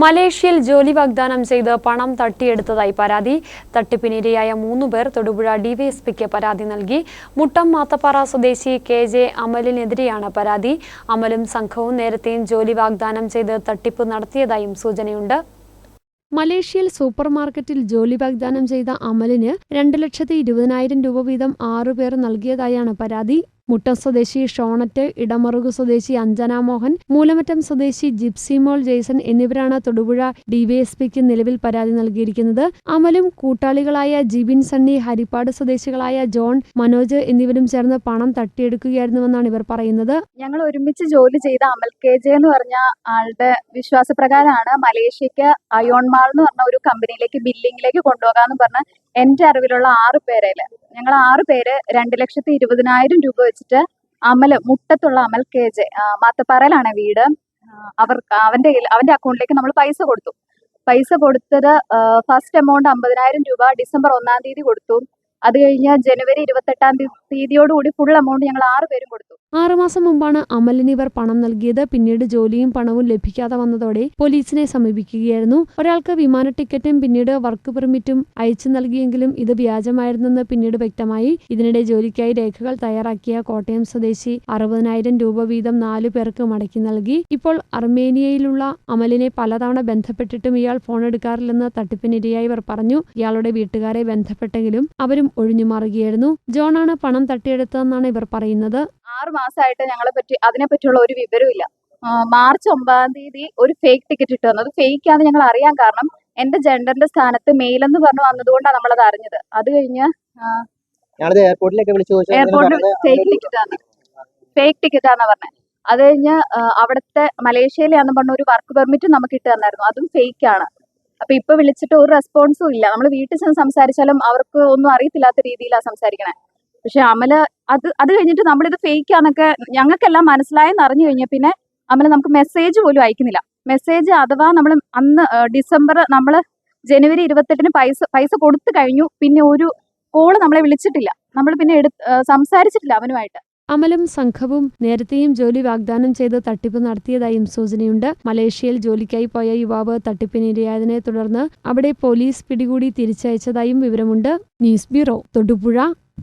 മലേഷ്യയിൽ ജോലി വാഗ്ദാനം ചെയ്ത് പണം തട്ടിയെടുത്തതായി പരാതി. തട്ടിപ്പിനിരയായ മൂന്നു പേർ തൊടുപുഴ ഡിവൈഎസ്പിക്ക് പരാതി നൽകി. മുട്ടം മാത്തപ്പാറ സ്വദേശി കെ ജെ അമലിനെതിരെയാണ് പരാതി. അമലും സംഘവും നേരത്തെയും ജോലി വാഗ്ദാനം ചെയ്ത് തട്ടിപ്പ് നടത്തിയതായും സൂചനയുണ്ട്. മലേഷ്യയിൽ സൂപ്പർ മാർക്കറ്റിൽ ജോലി വാഗ്ദാനം ചെയ്ത അമലിന് രണ്ട് ലക്ഷത്തി ഇരുപതിനായിരം രൂപ വീതം ആറുപേർ നൽകിയതായാണ് പരാതി. മുട്ടം സ്വദേശി ഷോണറ്റ് ഇടമറുകു സ്വദേശി അഞ്ജന മോഹൻ മൂലമറ്റം സ്വദേശി ജിപ്സി മോൾ ജെയ്സൺ എന്നിവരാണ് തൊടുപുഴ ഡിവൈഎസ്പിക്ക് നിലവിൽ പരാതി നൽകിയിരിക്കുന്നത്. അമലും കൂട്ടാളികളായ ജിബിൻ സണ്ണി ഹരിപ്പാട് സ്വദേശികളായ ജോൺ മനോജ് എന്നിവരും ചേർന്ന് പണം തട്ടിയെടുക്കുകയായിരുന്നുവെന്നാണ് ഇവർ പറയുന്നത്. ഞങ്ങൾ ഒരുമിച്ച് ജോലി ചെയ്ത അമൽ കെ ജെ എന്ന് പറഞ്ഞ ആളുടെ വിശ്വാസപ്രകാരമാണ് മലേഷ്യക്ക് അയോൺ മാൾ എന്ന് പറഞ്ഞ ഒരു കമ്പനിയിലേക്ക് ബില്ലിങ്ങിലേക്ക് കൊണ്ടുപോകാന്ന് പറഞ്ഞ എന്റെ അറിവിലുള്ള ആറ് പേരേൽ. ഞങ്ങൾ ആറ് പേര് രണ്ട് ലക്ഷത്തി ഇരുപതിനായിരം രൂപ വെച്ചിട്ട് അമൽ മുട്ടത്തുള്ള അമൽ കെ ജെ മാത്തപ്പാറയിലാണ് വീട്. അവർ അവന്റെ അവന്റെ അക്കൗണ്ടിലേക്ക് നമ്മൾ പൈസ കൊടുത്തു. പൈസ കൊടുത്തത് ഫസ്റ്റ് എമൗണ്ട് അമ്പതിനായിരം രൂപ ഡിസംബർ ഒന്നാം തീയതി കൊടുത്തു. അത് കഴിഞ്ഞ് ജനുവരി ഇരുപത്തെട്ടാം തീയതിയോടുകൂടി ഫുൾ എമൗണ്ട് ഞങ്ങൾ ആറ് പേരും കൊടുത്തു. ആറുമാസം മുമ്പാണ് അമലിന് ഇവർ പണം നൽകിയത്. പിന്നീട് ജോലിയും പണവും ലഭിക്കാതെ വന്നതോടെ പോലീസിനെ സമീപിക്കുകയായിരുന്നു. ഒരാൾക്ക് വിമാന ടിക്കറ്റും പിന്നീട് വർക്ക് പെർമിറ്റും അയച്ചു നൽകിയെങ്കിലും ഇത് വ്യാജമായിരുന്നെന്ന് പിന്നീട് വ്യക്തമായി. ഇതിനിടെ ജോലിക്കായി രേഖകൾ തയ്യാറാക്കിയ കോട്ടയം സ്വദേശി അറുപതിനായിരം രൂപ വീതം നാലു പേർക്ക് മടക്കി നൽകി. ഇപ്പോൾ അർമേനിയയിലുള്ള അമലിനെ പലതവണ ബന്ധപ്പെട്ടിട്ടും ഇയാൾ ഫോൺ എടുക്കാറില്ലെന്ന് തട്ടിപ്പിനിരയായി ഇവർ പറഞ്ഞു. ഇയാളുടെ വീട്ടുകാരെ ബന്ധപ്പെട്ടെങ്കിലും അവരും ഒഴിഞ്ഞുമാറുകയായിരുന്നു. ജോണാണ് പണം തട്ടിയെടുത്തതെന്നാണ് ഇവർ പറയുന്നത്. ആറ് മാസമായിട്ട് ഞങ്ങളെ പറ്റി അതിനെ പറ്റിയുള്ള ഒരു വിവരവും മാർച്ച് ഒമ്പതാം തീയതി ഒരു ഫേക്ക് ടിക്കറ്റ് ഇട്ട് തന്നു അത് ഫേക്ക് ആണെന്ന് ഞങ്ങൾ അറിയാൻ കാരണം എന്റെ ജെൻഡറിന്റെ സ്ഥാനത്ത് മെയിൽ എന്ന് പറഞ്ഞു വന്നതുകൊണ്ടാണ് നമ്മളത് അറിഞ്ഞത്. അത് കഴിഞ്ഞ് എയർപോർട്ടിലേക്ക് വിളിച്ചു എയർപോർട്ടിൽ ഫേക്ക് ടിക്കറ്റ് ആണ്. ഫേക്ക് ടിക്കറ്റ് ആണെന്ന് പറഞ്ഞത് അത് കഴിഞ്ഞ് അവിടുത്തെ മലേഷ്യയിലാണെന്ന് പറഞ്ഞ ഒരു വർക്ക് പെർമിറ്റ് നമുക്ക് ഇട്ട് തന്നായിരുന്നു. അതും ഫേക്ക് ആണ്. അപ്പൊ ഇപ്പൊ വിളിച്ചിട്ട് ഒരു റെസ്പോൺസും ഇല്ല. നമ്മൾ വീട്ടിൽ ചെന്ന് സംസാരിച്ചാലും അവർക്ക് ഒന്നും അറിയത്തില്ലാത്ത രീതിയിലാണ് സംസാരിക്കണേ. പക്ഷെ അമൽ അത് അത് കഴിഞ്ഞിട്ട് നമ്മളിത് ഫേക്ക് ആണെന്നൊക്കെ ഞങ്ങൾക്കെല്ലാം മനസ്സിലായെന്ന് അറിഞ്ഞു കഴിഞ്ഞാൽ പിന്നെ അമൽ നമുക്ക് മെസ്സേജ് പോലും അയക്കുന്നില്ല. മെസ്സേജ് അഥവാ നമ്മൾ അന്ന് ഡിസംബർ നമ്മൾ ജനുവരി ഇരുപത്തെട്ടിന് പൈസ പൈസ കൊടുത്തു കഴിഞ്ഞു. പിന്നെ ഒരു കോൾ നമ്മളെ വിളിച്ചിട്ടില്ല. നമ്മൾ പിന്നെ എടു സംസാരിച്ചിട്ടില്ല അവനുമായിട്ട്. അമലും സംഘവും നേരത്തെയും ജോലി വാഗ്ദാനം ചെയ്ത് തട്ടിപ്പ് നടത്തിയതായും സൂചനയുണ്ട്. മലേഷ്യയിൽ ജോലിക്കായി പോയ യുവാവ് തട്ടിപ്പിനിരയായതിനെ തുടർന്ന് അവിടെ പോലീസ് പിടികൂടി തിരിച്ചയച്ചതായും വിവരമുണ്ട്. News bureau Thodupuzha.